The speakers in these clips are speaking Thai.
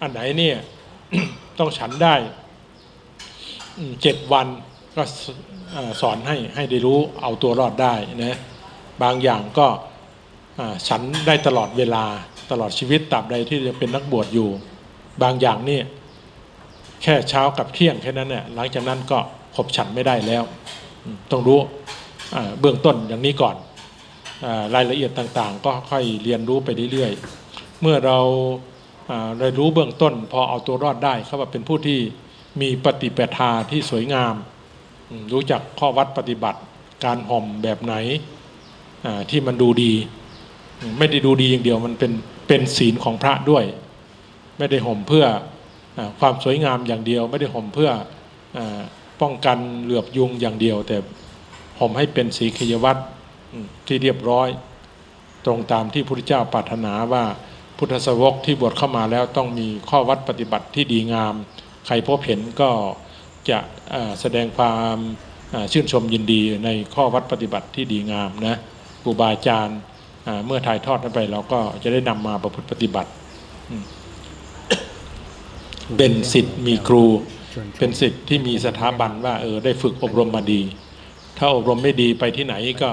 อันไหนเนี่ยต้องฉันได้เจ็ดวันก็สอนให้ให้ได้รู้เอาตัวรอดได้นะบางอย่างก็ฉันได้ตลอดเวลาตลอดชีวิตตราบใดที่จะเป็นนักบวชอยู่ บางอย่างนี่แค่เช้ากับเที่ยงแค่นั้นเนี่ยหลังจากนั้นก็ขบฉันไม่ได้แล้ว ต้องรู้เบื้องต้นอย่างนี้ก่อนอรายละเอียดต่างๆ ก็ค่อยเรียนรู้ไปเรื่อยๆ เมื่อเรา ได้รู้เบื้องต้น พอเอาตัวรอดได้เขาว่าเป็นผู้ที่มีปฏิปทาที่สวยงาม รู้จักข้อวัดปฏิบัติการห่มแบบไหนที่มันดูดี ไม่ได้ดูดีอย่างเดียวมันเป็นเป็นศีลของพระด้วย ไม่ได้ห่มเพื่ออความสวยงามอย่างเดียว ไม่ได้ห่มเพื่ออป้องกันเหลือบยุงอย่างเดียว แต่ห่มให้เป็นสีขยวัตรที่เรียบร้อย ตรงตามที่พระพุทธเจ้าปรารถนาว่า พุทธสวกที่บวชเข้ามาแล้วต้องมีข้อวัดปฏิบัติที่ดีงาม ใครพบเห็นก็จะแสดงความชื่นชมยินดีในข้อวัดปฏิบัติที่ดีงามนะครูบาอาจารย์เมื่อถ่ายทอดนั้นไปเราก็จะได้นำมาประพฤติปฏิบัติ เป็นสิทธิ์มีครู เป็นสิทธิ์ที่มีสถาบันว่าเออได้ฝึกอบรมมาดี ถ้าอบรมไม่ดีไปที่ไหนก็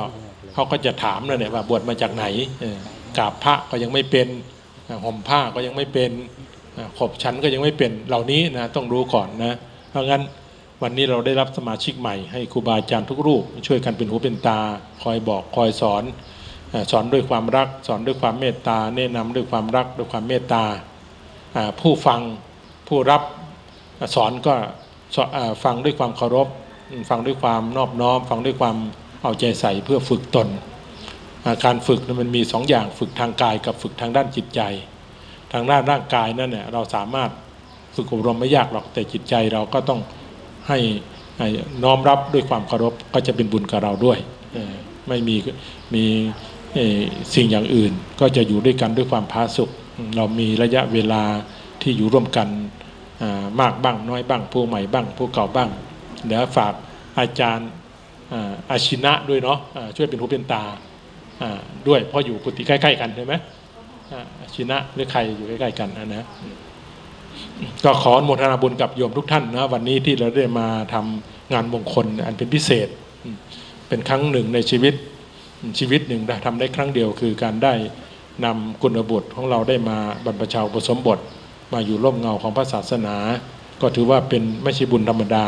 เขาก็จะถามแล้วเนี่ยว่าบวชมาจากไหนออกราบพระก็ยังไม่เป็น ห่มผ้าก็ยังไม่เป็นอ่าขบชั้นก็ยังไม่เป็นเหล่านี้นะต้องรู้ก่อนนะเพราะงั้นวันนี้เราได้รับสมาชิกใหม่ให้ครูบาอาจารย์ทุกรูป ช่วยกันเป็นหูเป็นตา คอยบอกคอยสอน สอนด้วยความรัก สอนด้วยความเมตตาแนะนำด้วยความรักด้วยความเมตตาผู้ฟังผู้รับสอนก็ฟังด้วยความเคารพ ฟังด้วยความนอบน้อม ฟังด้วยความเอาใจใส่เพื่อฝึกตน การฝึกมันมีสองอย่างฝึกทางกายกับฝึกทางด้านจิตใจ ทางด้านร่างกายนั่นเนี่ยเราสามารถฝึกอบรมไม่ยากหรอกแต่จิตใจเราก็ต้องให้ใหน้อมรับด้วยความเคารพก็จะเป็นบุญกับเราด้วยไม่มีมีสิ่งอย่างอื่น ก็จะอยู่ด้วยกันด้วยความพาสุข เรามีระยะเวลาที่อยู่ร่วมกันมากบ้างน้อยบ้างผู้ใหม่บ้างผู้เก่าบ้างเดี๋ยวฝากอาจารย์อาชินะด้วยเนาะช่วยเป็นหูเป็นตา ด้วยเพราะอยู่กุฏิใกล้ๆกันใช่ไหมอาชินะหรือใครอยู่ใกล้ๆกันนะนะก็ขออนุโมทนาบุญกับโยมทุกท่านนะวันนี้ที่เราได้มาทำงานมงคลอันเป็นพิเศษ เป็นครั้งหนึ่งในชีวิตชีวิตหนึ่งได้ทำได้ครั้งเดียวคือการได้นำกุณบุตรของเราได้มาบรรพชาอุปสมบท มาอยู่ร่มเงาของพระศาสนา ก็ถือว่าเป็นไม่ใช่บุญธรรมดา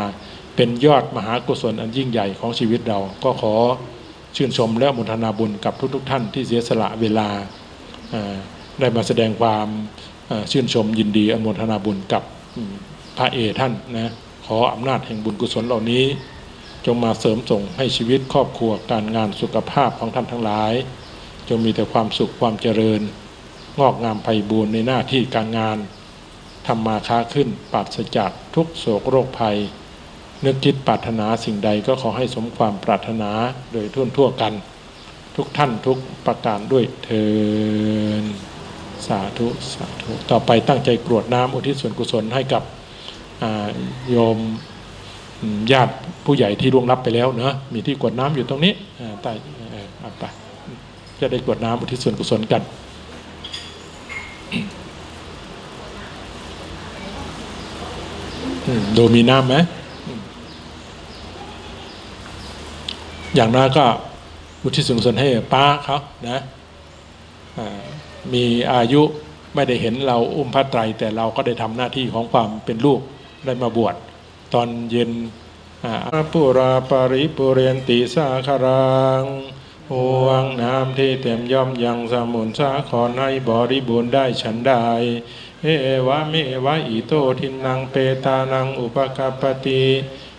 เป็นยอดมหากุศลอันยิ่งใหญ่ของชีวิตเราก็ขอ ชื่นชมและอนุโมุทนาบุญกับทุกๆทท่านที่เสียสละเวลาได้มาแสดงความชื่นชมยินดีอนุทนาบุญกับพระเอท่านนะขออำนาจแห่งบุญกุศลเหล่านี้ จงมาเสริมส่งให้ชีวิตครอบครัวการงานสุขภาพของท่านทั้งหลาย จงมีแต่ความสุขความเจริญ งอกงามไพบูรณ์ในหน้าที่การงานทำมาค้าขึ้นปราศจากทุกโศกโรคภัย นึกคิดปรารถนาสิ่งใดก็ขอให้สมความปรารถนาโดยทั่วทั่วกัน ทุกท่านทุกประการด้วยเทินสาธุสาธุต่อไปตั้งใจกรวดน้ำอุทิศส่วนกุศลให้กับโยมญาติผู้ใหญ่ที่ล่วงลับไปแล้วเนอะมีที่กรวดน้ำอยู่ตรงนี้ใต้เอ่าไปจะได้กรวดน้ำอุทิศส่วนกุศลกันดูมีน้ำไหม อย่างน้อยก็อุทิศส่วนกุศลให้ป้าเขานะมีอายุไม่ได้เห็นเราอุ้มพระไตร แต่เราก็ได้ทำหน้าที่ของความเป็นลูกได้มาบวชตอนเย็นอ่าปุราปริปุเรนติสาคารังห่วงน้ำที่เต็มย่อมยังสมุนสาครให้บริบูรณ์ได้ฉันได้เอวะเมวะอิโตทินังเปตานังอุปกปปติ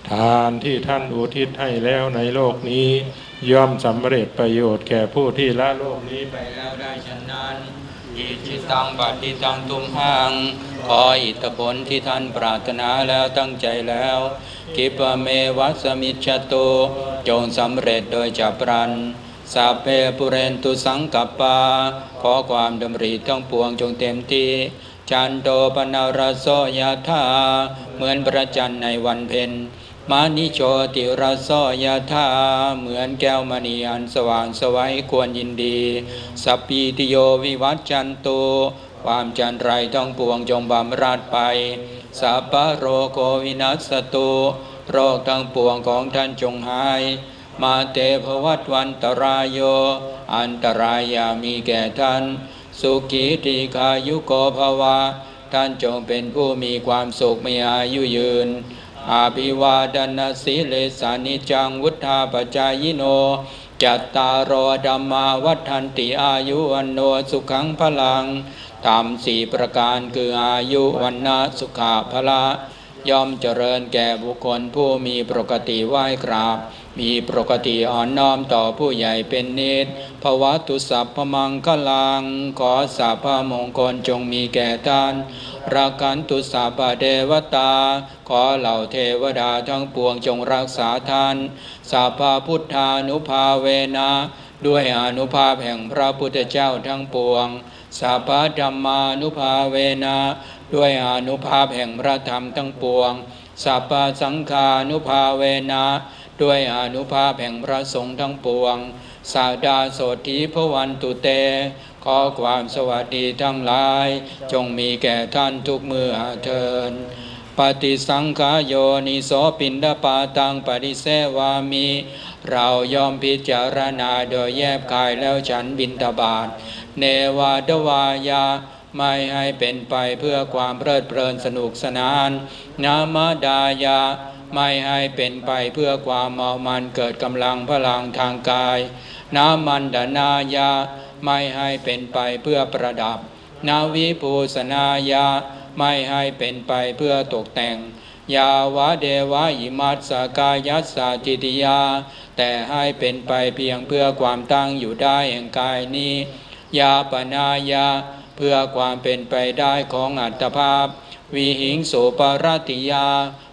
ทานที่ท่านอุทิศให้แล้วในโลกนี้ ย่อมสำเร็จประโยชน์แก่ผู้ที่ละโลกนี้ไปแล้วได้ฉะนั้นอิจิตังบัติตังตุมหังขออิทธผลที่ท่านปรารถนาแล้วตั้งใจแล้ว กิปเมวัสมิจโตจงสำเร็จโดยจับรันสัพเพปุเรนตุสังกัปปา ขอความดำริทั้งปวงจงเต็มที่จันโตปนารโสยธาเหมือนพระจันทร์ในวันเพ็ญ มานิโชติรสโสยธาเหมือนแก้วมณีอันสว่างสวัยควรยินดี สัพพีติโยวิวัจจันโตความจันไรต้องปวงจงบำราดไป สัพพะโรโควินัสตุโรคทั้งปวงของท่านจงหาย มาเตภวัตวันตรายโย อันตรายอย่ามีแก่ท่าน สุขีติกายุโกภวะ ท่านจงเป็นผู้มีความสุขมีอายุยืน อาภิวาดนาสีเลสานิจังวุธาปจายโนจัตตารโอดัมมาวัฏันติอายุวันโนสุขังพลังธรรมสี่ประการคืออายุวันนะสุขาพละย่อมเจริญแก่บุคคลผู้มีปกติไหว้กราบ มีปกติอ่อนน้อมต่อผู้ใหญ่เป็นนิดภวตุสัพพมังคลัง ขอสัพพมงคลจงมีแก่ท่านรักขันตุสัพพเทวตา ขอเหล่าเทวดาทั้งปวงจงรักษาท่านสัพพพุทธานุภาเวนะด้วยอนุภาพแห่งพระพุทธเจ้าทั้งปวงสัพพธรรมานุภาเวนะด้วยอนุภาพแห่งพระธรรมทั้งปวงสัพพสังฆานุภาเวนะ ด้วยอนุภาพแห่งพระสงฆ์ทั้งปวง สาดาโสธีพวันตุเต ขอความสวัสดีทั้งหลาย จงมีแก่ท่านทุกเมื่อเทินปฏิสังขายโยนิโสปินดาปาตังปฏิเสวามิเรายอมพิจารณาโดยแยบกายแล้วฉันบินตบาท เนวาดวายาไม่ให้เป็นไปเพื่อความเพลิดเพลินสนุกสนาน นามดายา ไม่ให้เป็นไปเพื่อความเมามันเกิดกำลังพลังทางกายนามันดานายา ไม่ให้เป็นไปเพื่อประดับ นาวิภูสนายา ไม่ให้เป็นไปเพื่อตกแต่ง ยาวะเดวะอิมัสสกายัสสาจิติยา แต่ให้เป็นไปเพียงเพื่อความตั้งอยู่ได้แห่งกายนี้ ยาปนายา เพื่อความเป็นไปได้ของอัตภาพวิหิงโสปรติยา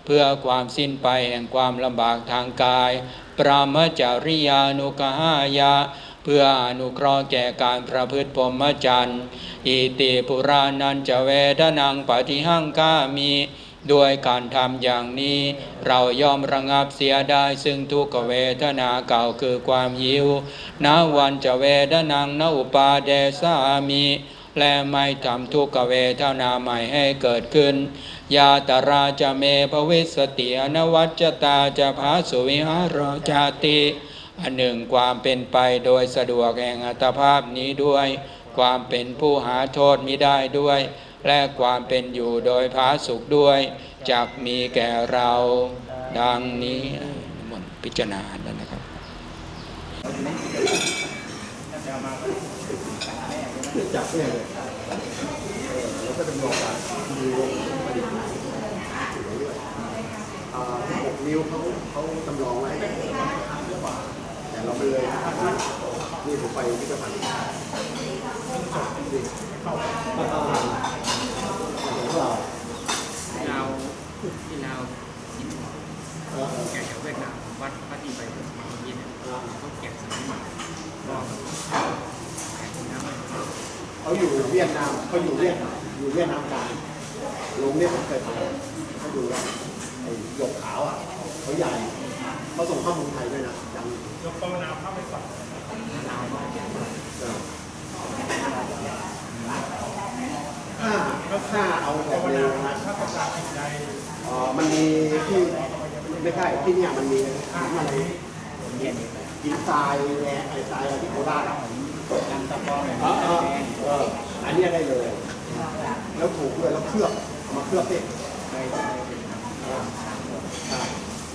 พื่อความสิ้นไปแห่งความลำบากทางกาย ปรามจริยานุกหายาเพื่ออนุเคราะห์แก่การประพฤติพรหมจรรย์อิติปุรานันจะเวทนังปฏิหังกามีด้วยการทำอย่างนี้ เรายอมระงับเสียได้ซึ่งทุกเวทนาเก่าคือความหิวนาวันจะเวทนังนอุปาเดสามี และไม่ทำทุกขเวทนาใหม่ให้เกิดขึ้น ยาตราจะเมภวิสติอนวัจจตาจะพาสุวิหารจาติอันหนึ่งความเป็นไปโดยสะดวกแห่งอัตภาพนี้ด้วย ความเป็นผู้หาโทษมิได้ด้วย และความเป็นอยู่โดยพาสุขด้วยจักมีแก่เรา ดังนี้มดพิจารณาแล้วนะครับ จับแน่เลยแล้วก็จำลองการมีวงประดิษฐ์อ่าหกนิ้วเขาเขาจำลองไว้แต่เราไม่เลยนี่ผมไปพิพิธภัณฑ์นี่เข้าเราลาวที่ลาวเออเออแกะแถวเวียดนามวัดวัดที่ไปมาเมื่อกี้เนี่ยเขาแกะสมัยใหม่ก็ขายคนน้ำ เขาอยู่เวียดนามเขาอยู่เวียดนามอยู่เวียดนามกลางลงเนี่ยผมเคยไปเขาดูแล้วไอ้หยกขาวอะเขาใหญ่เขาส่งข้ามืองไทยด้วยนะยังยกภาวนาเข้าไปก่อนถ้าถ้าเอาแบบเร็วนะอ่อมันมีที่ไม่ใช่ที่เนี่ยมันมีอะไรหินทรายแร่ไอ้ทรายอะไรที่โคราช อะยังตะกอนเออเออเอออันนี้ได้เลย แล้วถูกด้วยแล้วเคลือบเอามาเคลือบเอง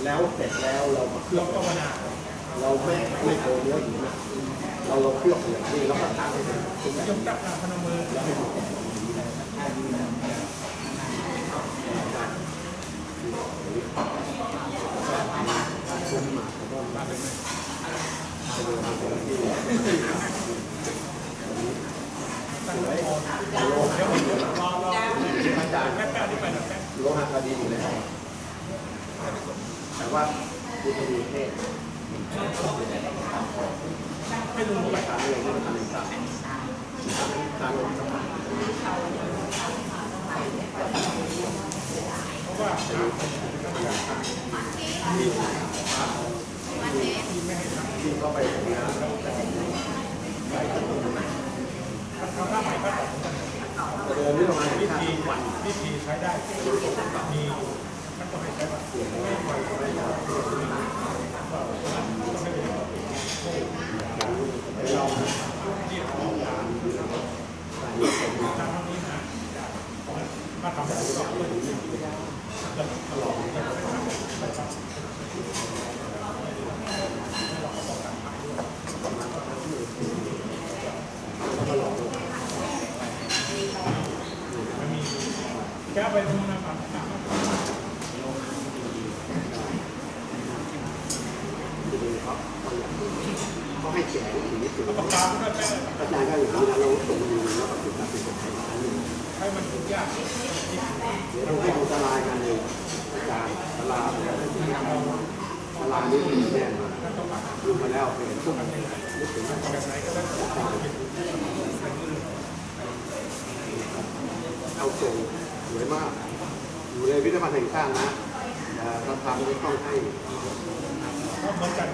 แล้วเสร็จแล้วเรามาเคลือบเราไม่ไม่โกงเนื้อหินนะเราเราเคลือบเหลืองนี่แล้วก็ตั้งให้เป็นเป็นแบบนี้แล้วให้หมดอาจารย์ โลหะคดีอยู่แล้วแต่ว่าคุณทวีเทศไม่รู้ไปทางอะไรไม่รู้ทางไหนทางทางลงสะพานเพราะว่าที่เข้าไปทำงานไป วิธีใช้ได้มีมันก็ให้ใช้บัตรไม่ปล่อยไม่ปล่อยถ้าทำได้ก็แกไปทำงานก่อ นเขาให้แจกสีสีปากกาก็ได้อาจารย์ก็อย่างนี้นะเราส่งดูแล้วก็ติดตามเป็นคนไทยอันนี้ให้มันทุกยางเดี๋ยวต้องให้ดูตารางกันเลยอาจารย์ตารางตารางนี้มีแน่นมาดูมาแล้วเป็นช่วงนึกถึงว่าเอาส่ง วยมาก อยู่ในพิพิธภัณฑ์แห่งชาตินะแต่เราทำไม่ต้องให้ก็เหมือนกัน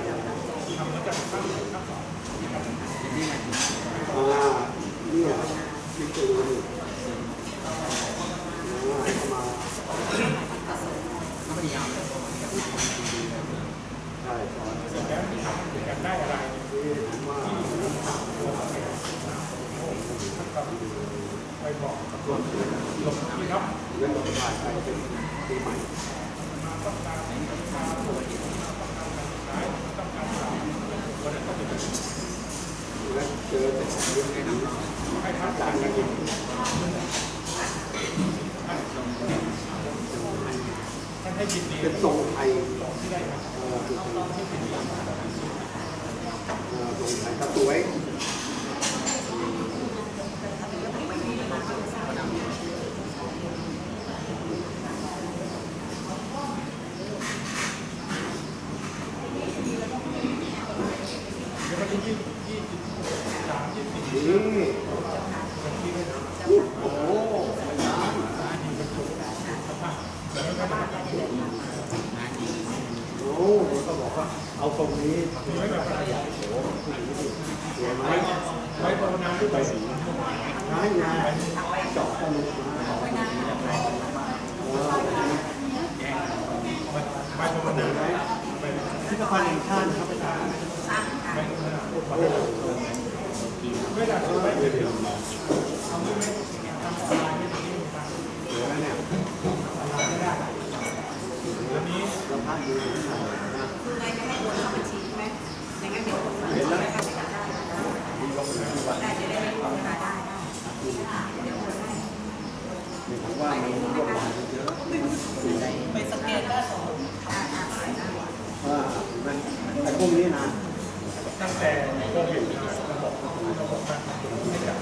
ทำเหมือนกันทั้งทั้งสองอ่าเนี่ยที่เจอนี่อ่าเข้ามาใช่ใช่เสร็จแล้วทำอยากได้อะไรที่ผมว่า ไปบอกส่วนที่ลบที่ครับเรื่องของการใช้เป็นปีใหม่ต้องการต้องการต้องการต้องการวันนั้นก็เป็นและเจอแต่เรื่องนี้ให้ทัอาบจารย์กันอีกท่านให้ยินดีเป็นทรงไทยทรงไทยก็สวย เดี๋ยววันที่ยี่ยี่สิบสามยี่สิบสี่ นี่โอ้โหอาจารย์ โอ้ก็บอกว่าเอา ตรงนี้มีไว้แบบอะไรโอ้โหสวยไหมไว้ภาวนาด้วยใบสีใช่ไงเจาะตะลุกมาไว้ภาวนาไว้ไปพิพิธภัณฑ์แห่งชาติครับอาจารย์ไปภาวนาพูดไปเวลาซื้อไปเดี๋ยวเอาไม่ไม่ทำอะไรไม่ดีไม่ทำสวยไหมเนี่ยไม่ได้อันนี้เราพลาดดูที่ไหนนะ คือไงจะให้โอนเข้าบัญชีใช่ไหมอย่างนั้นเดี๋ยวคนมาช่วยกันจัดได้ได้จะได้ไม่โอนได้ได้เดี๋ยวโอนให้ นี่ผม ว่ามันรวดลายเยอะไปสแกนได้ว่ามันไอ้พวกนี้นะตั้งแต่โควิดมาระบบระบบการให้จับ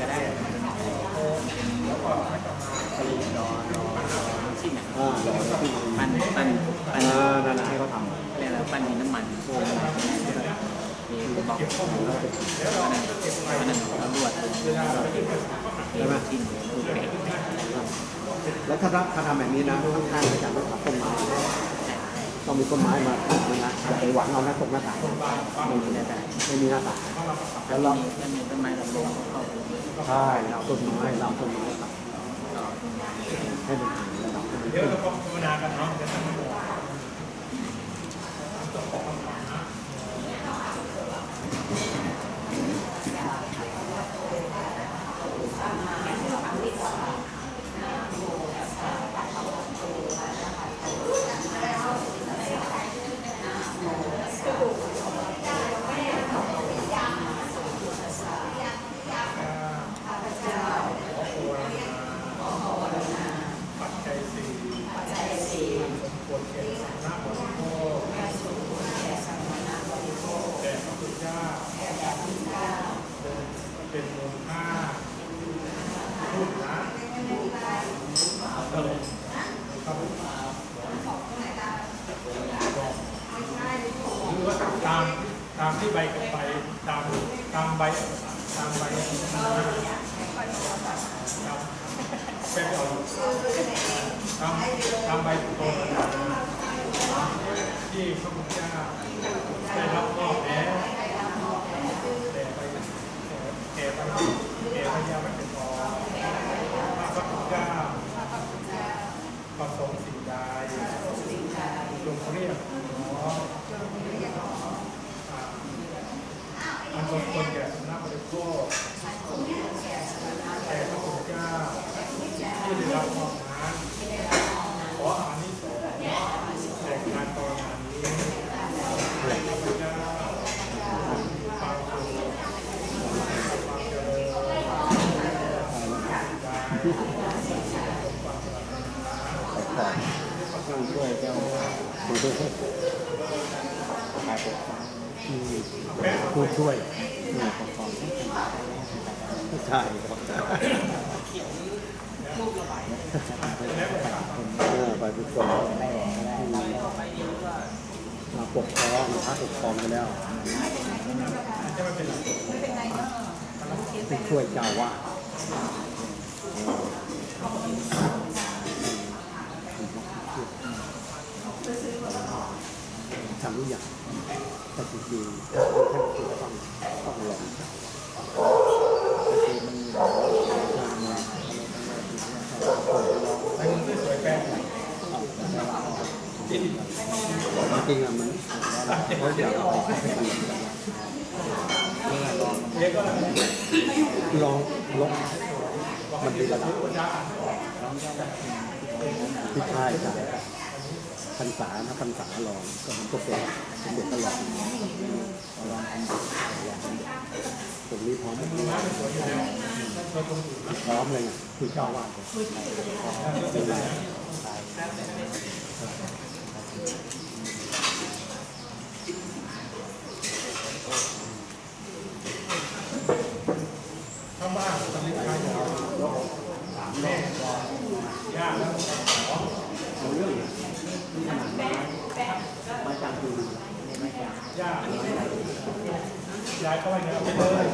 ก็ได้แล้วก็ม่ต้อมาอ่าเราที่ปั้นปั้นปั้นอ่านั่นแหละให้เขาทำเรียกอะไรปั้นดินน้ำมันมีบอกเก็บข้อมูลเดี๋ยวเราเก็บไปอันนั้นตำรวจเวลาไปที่เกิด ช่ไหมแล้วถ้าถ้าทำแบบนี้นะข้างๆอาจารย์ต้องตัดต้นไม้ต้องมีต้นไม้มาตัดนะอย่าไปหวังเอาหน้าตกหน้าต่างไม่มีได้ได้ไม่มีหน้าต่างแล้วเรามีต้นไม้ลำโพงใช่เราต้นไม้เราต้นไม้ให้มันเดี๋ยวเราก็ภาวนากันเนาะเดี๋ยวท่านบอก ปัจจัยสี่ปัจจัยสี่ควรแก่สำนักบริโภคแก่พระพุทธเจ้าเป็นมูลค่าพูดนะเติมครับหรือว่า ตามตามที่ใบกับใบตามตามใบตามใบตามเป็นเอาตามตามใบโตที่พระพุทธเจ้าได้รับมอบแล้วแต่ไปแก่ไปแก่พญาไม่เป็นพอพระพุทธเจ้า ผสมสิ่งใดจงเรียกหนออ่า อันสมควรแก่สำนักบริโภคแก่พระพุทธเจ้าที่ได้รับมอบหมายขออานิสงส์แห่งการภาวนานี้ให้พระพุทธเจ้าความสุขความเจริญได้ ต้องช่วยเจ้าผู้ช่วย ผู้ช่วยเนี่ยปกครองใช่ครับไปปกครองมาปกครองพระปกครองไปแล้วผู้ช่วยเจ้าว่าทำทุกอย่าง แต่จริงๆถ้าท่านคือต้องต้องลองจริงๆอะมันเขาอยากเอาไปให้ดูลองลบมันดีระดับที่ค่ายกัน พรรษานะพรรษาลองก็มันก็เป็นเป็นเด็กก็ลองลองตรงนี้พร้อมพร้อมเลยไงคือเจ้าว่าเลย ถ้าบ้านตอนนี้ใครจะเอาแม่ย่าแล้ว มาจากดู ย่าย้าย เข้าไปเนี่ยเอาไปเลย